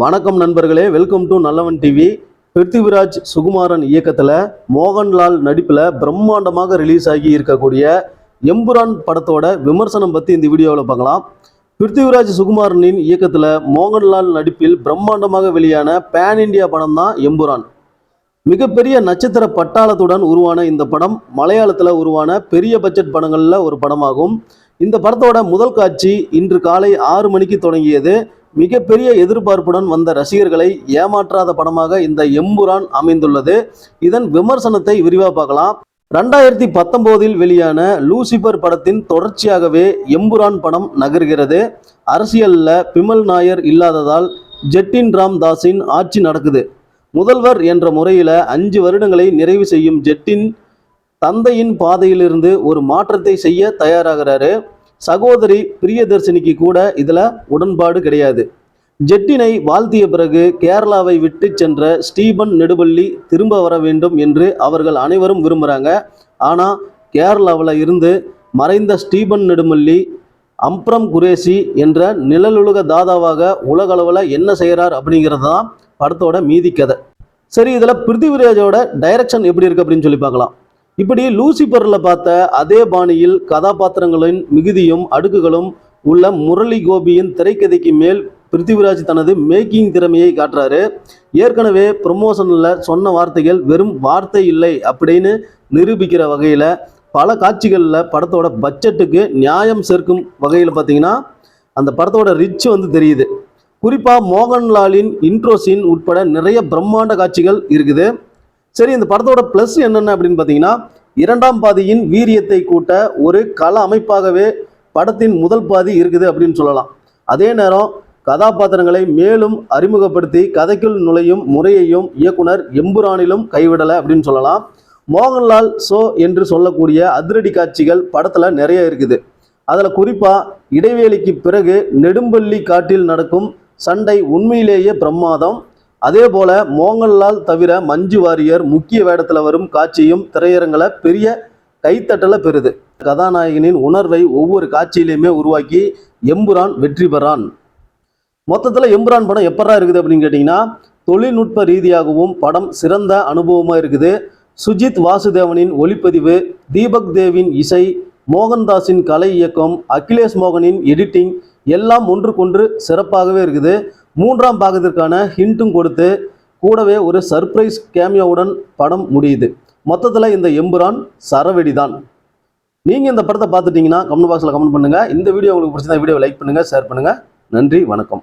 வணக்கம் நண்பர்களே welcome to Nallavan TV Prithviraj Sukumaran இயக்கத்தில் மோகன்லால் நடிப்பில் பிரம்மாண்டமாக ரிலீஸ் ஆகி இருக்கக்கூடிய எம்புரான் படத்தோட விமர்சனம் பற்றி இந்த வீடியோவில் பார்க்கலாம். பிருத்திவிராஜ் சுகுமாரனின் இயக்கத்தில் மோகன்லால் நடிப்பில் பிரம்மாண்டமாக வெளியான பேன் இந்தியா படம் தான் எம்புரான். மிகப்பெரிய நட்சத்திர பட்டாளத்துடன் உருவான இந்த படம் மலையாளத்தில் உருவான பெரிய பட்ஜெட் படங்களில் ஒரு படமாகும். இந்த படத்தோட முதல் காட்சி இன்று காலை ஆறு மணிக்கு தொடங்கியது. மிகப்பெரிய எதிர்பார்ப்புடன் வந்த ரசிகர்களை ஏமாற்றாத படமாக இந்த எம்புரான் அமைந்துள்ளது. இதன் விமர்சனத்தை விரிவாக பார்க்கலாம். ரெண்டாயிரத்தி பத்தொம்போதில் வெளியான லூசிபர் படத்தின் தொடர்ச்சியாகவே எம்புரான் படம் நகர்கிறது. அரசியலில் பிமல் நாயர் இல்லாததால் ஜெட்டின் ராம் தாஸின் ஆட்சி நடக்குது. முதல்வர் என்ற முறையில் அஞ்சு வருடங்களை நிறைவு செய்யும் ஜெட்டின் தந்தையின் பாதையிலிருந்து ஒரு மாற்றத்தை செய்ய தயாராகிறாரு. சகோதரி பிரியதர்ஷினிக்கு கூட இதில் உடன்பாடு கிடையாது. ஜெட்டினை வாழ்த்திய பிறகு கேரளாவை விட்டு சென்ற ஸ்டீபன் நெடுபள்ளி திரும்ப வர வேண்டும் என்று அவர்கள் அனைவரும் விரும்புகிறாங்க ஆனால் கேரளாவில் இருந்து மறைந்த ஸ்டீபன் நெடுமல்லி அம்ப்ரம் குரேசி என்ற நிழலுலக தாதாவாக உலகளவில் என்ன செய்கிறார் அப்படிங்கிறது தான் படத்தோட மீதி கதை. சரி இதில் பிருத்திவிராஜோட டைரக்ஷன் எப்படி இருக்குது அப்படின்னு சொல்லி பார்க்கலாம். இப்படி லூசிபரில் பார்த்த அதே பாணியில் கதாபாத்திரங்களின் மிகுதியும் அடுக்குகளும் உள்ள முரளி கோபியின் திரைக்கதைக்கு மேல் பிருத்திவிராஜ் தனது மேக்கிங் திறமையை காட்டுறாரு. ஏற்கனவே ப்ரொமோஷனில் சொன்ன வார்த்தைகள் வெறும் வார்த்தை இல்லை அப்படின்னு நிரூபிக்கிற வகையில் பல காட்சிகளில் படத்தோட பட்ஜெட்டுக்கு நியாயம் சேர்க்கும் வகையில் பார்த்தீங்கன்னா அந்த படத்தோட ரிச் வந்து தெரியுது. குறிப்பாக மோகன்லாலின் இன்ட்ரோ சீன் உட்பட நிறைய பிரம்மாண்ட காட்சிகள் இருக்குது. சரி இந்த படத்தோட ப்ளஸ் என்னென்ன அப்படின்னு பார்த்தீங்கன்னா இரண்டாம் பாதியின் வீரியத்தை கூட்ட ஒரு கல அமைப்பாகவே படத்தின் முதல் பாதி இருக்குது அப்படின்னு சொல்லலாம். அதே நேரம் கதாபாத்திரங்களை மேலும் அறிமுகப்படுத்தி கதைக்குள் நுழையும் முறையையும் இயக்குனர் எம்புரானிலும் கைவிடலை அப்படின்னு சொல்லலாம். மோகன்லால் சோ என்று சொல்லக்கூடிய அதிரடி காட்சிகள் படத்தில் நிறைய இருக்குது. அதில் குறிப்பாக இடைவேளைக்கு பிறகு நெடும்பள்ளி காட்டில் நடக்கும் சண்டை உண்மையிலேயே பிரமாதம். அதே போல மோகன்லால் தவிர மஞ்சு வாரியர் முக்கிய வேடத்தில் வரும் காட்சியும் திரையரங்களை பெரிய கைத்தட்டலை பெறுது. கதாநாயகனின் உணர்வை ஒவ்வொரு காட்சியிலையுமே உருவாக்கி எம்புரான் வெற்றி பெறான். மொத்தத்தில் எம்புரான் படம் எப்படா இருக்குது அப்படின்னு கேட்டிங்கன்னா தொழில்நுட்ப ரீதியாகவும் படம் சிறந்த அனுபவமாக இருக்குது. சுஜித் வாசுதேவனின் ஒளிப்பதிவு தீபக் தேவின் இசை மோகன்தாஸின் கலை இயக்கம் அகிலேஷ் மோகனின் எடிட்டிங் எல்லாம் ஒன்றுக்கொன்று சிறப்பாகவே இருக்குது. மூன்றாம் பாகத்திற்கான ஹிண்ட்டும் கொடுத்து கூடவே ஒரு சர்ப்ரைஸ் கேமியோவுடன் படம் முடியுது. மொத்தத்தில் இந்த எம்புரான் சரவெடி தான் நீங்கள் இந்த படத்தை பார்த்துட்டிங்கன்னா கமெண்ட் பாக்ஸில் கமெண்ட் பண்ணுங்கள் இந்த வீடியோ உங்களுக்கு பிடிச்சிருந்தா வீடியோ லைக் பண்ணுங்கள் ஷேர் பண்ணுங்கள் நன்றி வணக்கம்.